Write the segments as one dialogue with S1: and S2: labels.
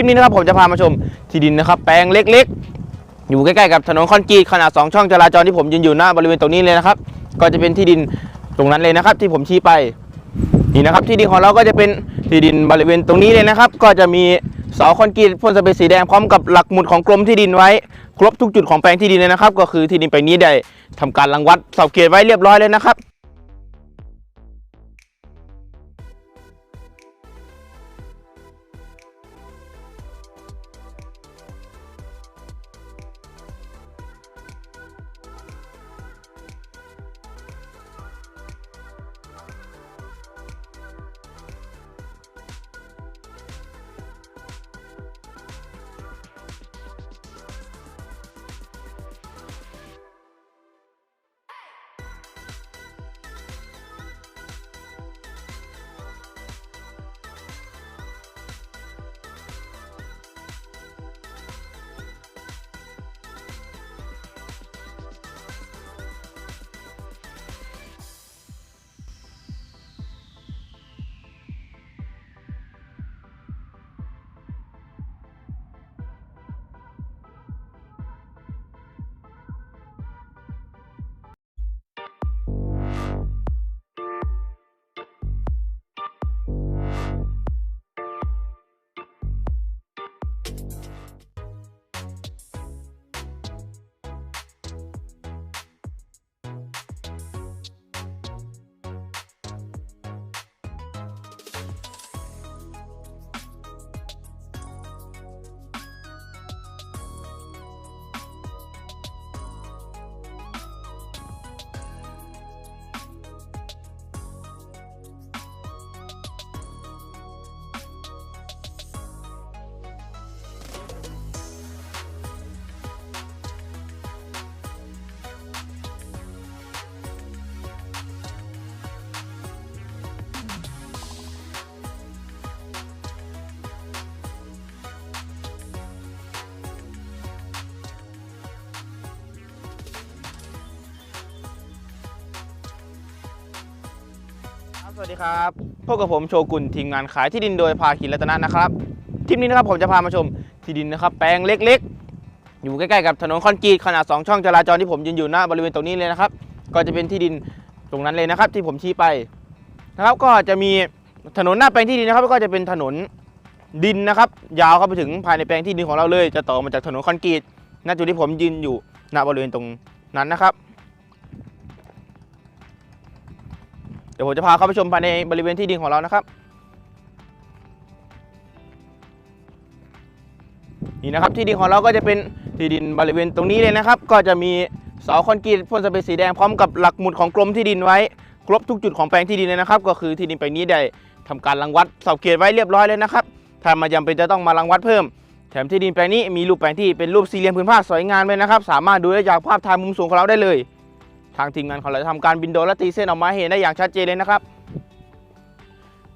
S1: ลิปนี้นะครับผมจะพามาชมที่ดินนะครับ แปลงเล็กๆ อยู่ใกล้ๆกับถนนคอนกรีตขนาด 2 ช่องจราจรที่ผมยืนอยู่หน้าบริเวณตรงนี้เลยนะครับ ก็จะเป็นที่ดินตรงนั้นเลยนะครับ ที่ผมชี้ไปนี่นะครับที่ดินของเราก็จะเป็นที่ดินบริเวณตรงนี้เลยนะครับ ก็จะมีเสาคอนกรีตพ่นสเปรย์สีแดงพร้อมกับหลักหมุดของกรมที่ดินไว้ ครบทุกจุดของแปลงที่ดินเลยนะครับ ก็คือที่ดินแปลงนี้ได้ทำการรังวัดเสาเกตไว้เรียบร้อยเลยนะครับ สวัสดีครับพบกับผมโชกุนทีมงานขายที่ดินโดยภาคินรัตนะนะครับคลิปนี้นะครับผมจะพามาชมที่ดินนะครับ แปลงเล็กๆ อยู่ใกล้ๆกับถนนคอนกรีตขนาด 2 ช่องจราจรที่ผมยืนอยู่หน้าบริเวณตรงนี้เลยนะครับ ก็จะเป็นที่ดินตรงนั้นเลยนะครับ ที่ผมชี้ไปนะครับ ก็จะมีถนนหน้าแปลงที่ดินนะครับ ก็จะเป็นถนนดินนะครับ ยาวเข้าไปถึงภายในแปลงที่ดินของเราเลย จะต่อมาจากถนนคอนกรีตณจุดที่ผมยืนอยู่ณบริเวณตรงนั้นนะครับ ดี๋ยวผมจะพาเข้าไปชมภายในบริเวณที่ดินของเรานะครับ นี่นะครับที่ดินของเราก็จะเป็นที่ดินบริเวณตรงนี้เลยนะครับ ก็จะมีเสาคอนกรีตพ่นสเปรย์สีแดงพร้อมกับหลักหมุดของกรมที่ดินไว้ ครบทุกจุดของแปลงที่ดินเลยนะครับ ก็คือที่ดินแปลงนี้ได้ทำการรังวัดเสาเกตไว้เรียบร้อยเลยนะครับถ้ามาจำเป็นจะต้องมารังวัดเพิ่ม แถมที่ดินแปลงนี้มีรูปแปลงที่เป็นรูปสี่เหลี่ยมผืนผ้าสวยงามเลยนะครับ สามารถดูได้จากภาพถ่ายมุมสูงของเราได้เลยางทีมงานของเราจะทำการบินโดรนและตีเส้นออกมาเห็นได้อย่างชัดเจนเลยนะครับ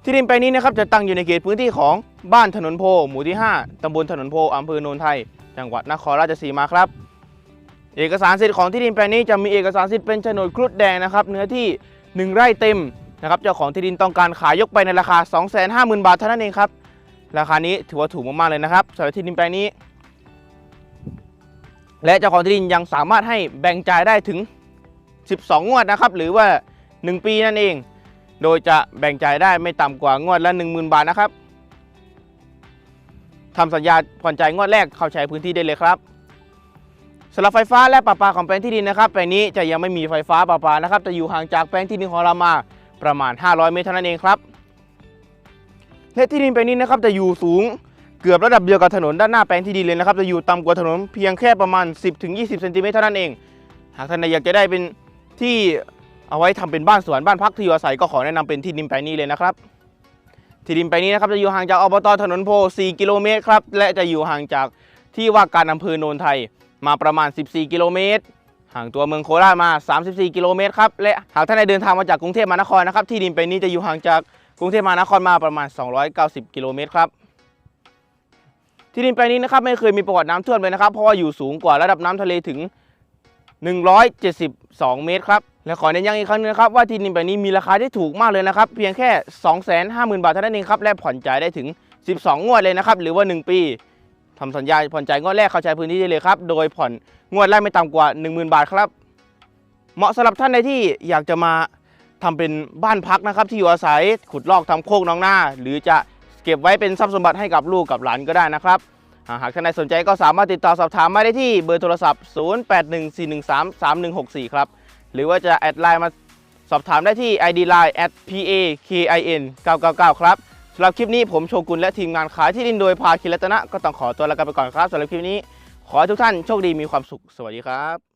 S1: ที่ดินแปลงนี้นะครับจะตั้งอยู่ในเขตพื้นที่ของบ้านถนนโพ หมู่ที่ 5 ตำบลถนนโพอำเภอโนนไทย จังหวัดนครราชสีมาครับ เอกสารสิทธิ์ของที่ดินแปลงนี้จะมีเอกสารสิทธิ์เป็นโฉนดครุฑแดงนะครับ เนื้อที่ 1 ไร่เต็มนะครับ เจ้าของที่ดินต้องการขายยกไปในราคา 250,000 บาทเท่านั้นเองครับ ราคานี้ถือว่าถูกมากๆเลยนะครับสำหรับที่ดินแปลงนี้ และเจ้าของที่ดินยังสามารถให้แบ่งจ่ายได้ถึง 12 งวดนะครับ หรือว่า 1 ปีนั่นเอง โดยจะแบ่งจ่ายได้ไม่ต่ำกว่างวดละ 10,000 บาทนะครับทำสัญญาผ่อนจ่ายงวดแรกเข้าใช้พื้นที่ได้เลยครับสำหรับไฟฟ้าและประปาของแปลงที่ดินนะครับแปลงนี้จะยังไม่มีไฟฟ้าประปานะครับจะอยู่ห่างจากแปลงที่ดินของเรามาประมาณ 500 เมตรเท่านั้นเองครับและที่ดินแปลงนี้นะครับจะอยู่สูงเกือบระดับเดียวกับถนนด้านหน้าแปลงที่ดินเลยนะครับ จะอยู่ต่ำกว่าถนนเพียงแค่ประมาณ 10-20 เซนติเมตรเท่านั้นเอง หากท่านใดอยากจะได้เป็น ที่เอาไว้ทำเป็นบ้านสวนบ้านพักที่อยู่อาศัยก็ขอแนะนำเป็นที่ดินแปลงนี้เลยนะครับ ที่ดินแปลงนี้นะครับจะอยู่ห่างจากอบตถนนโพ 4 กิโลเมตรครับและจะอยู่ห่างจากที่ว่าการอำเภอโนนไทยมาประมาณ 14 กิโลเมตรห่างตัวเมืองโคราชมา 34 กิโลเมตรครับและหากท่านใดเดินทางมาจากกรุงเทพมหานครนะครับที่ดินแปลงนี้จะอยู่ห่างจากกรุงเทพมหานครมาประมาณ 290 กิโลเมตรครับที่ดินแปลงนี้นะครับไม่เคยมีประวัติน้ำท่วมเลยนะครับเพราะว่าอยู่สูงกว่าระดับน้ำทะเลถึง 172 เมตรครับ และขอเน้นย้ำอีกครั้งหนึงนะครับว่าที่ดินแปลงนี้มีราคาที่ถูกมากเลยนะครับ เพียงแค่ 250,000 บาทเท่านั้นเองครับ และผ่อนจ่ายได้ถึง 12 งวดเลยนะครับ หรือว่า 1 ปีทำสัญญาผ่อนจ่ายงวดแรกเข้าใช้พื้นที่ได้เลยครับ โดยผ่อนงวดแรกไม่ต่ำกว่า 10,000 บาทครับ เหมาะสำหรับท่านใดที่อยากจะมาทำเป็นบ้านพักนะครับที่อยู่อาศัยขุดลอกทำโคกน้องหน้า หรือจะเก็บไว้เป็นทรัพย์สมบัติให้กับลูกกับหลานก็ได้นะครับ หากท่านใดสนใจก็สามารถติดต่อสอบถามมาได้ที่เบอร์โทรศัพท์ 0814133164 ครับ หรือว่าจะแอดไลน์มาสอบถามได้ที่ ID Line at pakin 999 ครับสำหรับคลิปนี้ผมโชกุลและทีมงานขายที่ดินโดยพาคิรัตนะก็ต้องขอตัวลากันไปก่อนครับสำหรับคลิปนี้ ขอให้ทุกท่านโชคดีมีความสุข สวัสดีครับ